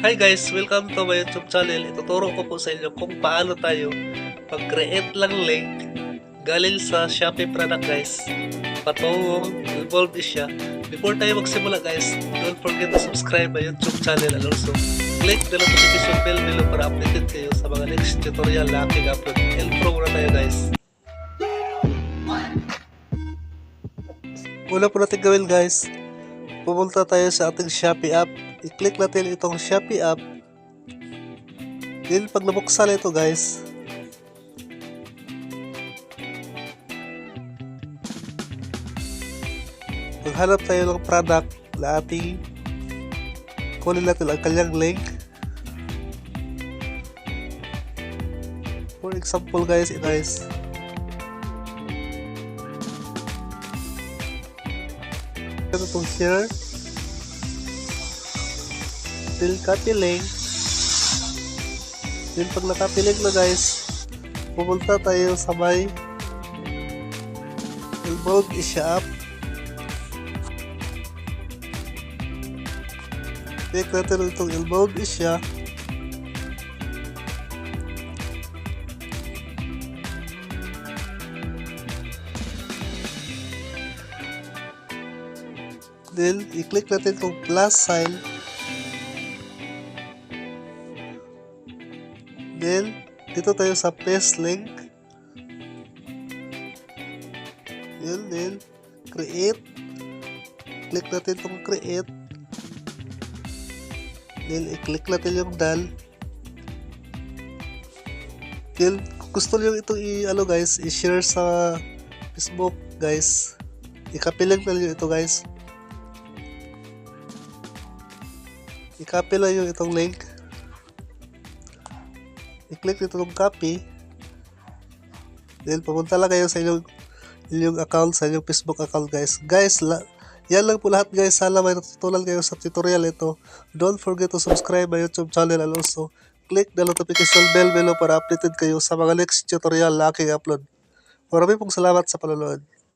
Hi guys! Welcome to my YouTube channel. Ituturo ko po sa inyo kung paano tayo mag-create lang link galing sa Shopee product guys. Patungong involved is siya. Before tayo magsimula guys, don't forget to subscribe my YouTube channel and also click the notification bell below para updated kayo sa mga next tutorial na aking upload. Intro muna tayo guys. Una po natin gawin guys, pumunta tayo sa ating Shopee app. I-click natin itong Shopee app. Then pag nabuksan ito guys, maghanap tayo ng product na ating kunin natin ang kanyang link. For example guys, ito guys, ito itong then copy link then pag nakopy link na guys pupunta tayo sa may involved shop click natin itong involved siya then i-click natin itong plus sign. Then dito tayo sa paste link. Yun then create. Click natin itong create. Then i-click natin yung dal then kung gusto nyo itong i ano guys i-share sa Facebook guys. I-copy lang na nyo ito guys i-copy lang yung itong link. I-click nito ng copy. Then pumunta lang kayo sa inyong inyong account sa inyong Facebook account guys. Guys la, yan lang po lahat guys. Sana may natutunan kayo sa tutorial ito. Don't forget to subscribe my youtube channel and also click the notification bell below para updated kayo sa mga next tutorial na aking upload. Maraming pong salamat sa panonood